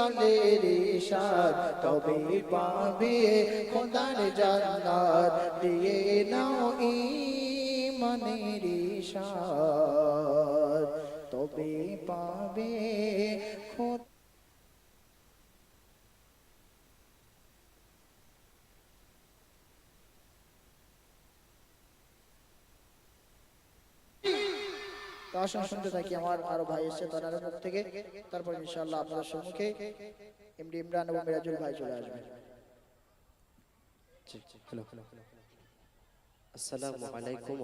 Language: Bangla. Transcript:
ইমানের ইশার তবে পাবে খোদার জান্নাত দিয়ে নাও ইমানের ইশার তবে পাবে আসুন, শুনতে থাকি আমার আরও ভাই এসছে তার মুখ থেকে। তারপর ইনশাআল্লাহ আপনার সম্মুখে এমডি ইমরান এবং মিরাজুল ভাই চলে আসসালামু আলাইকুম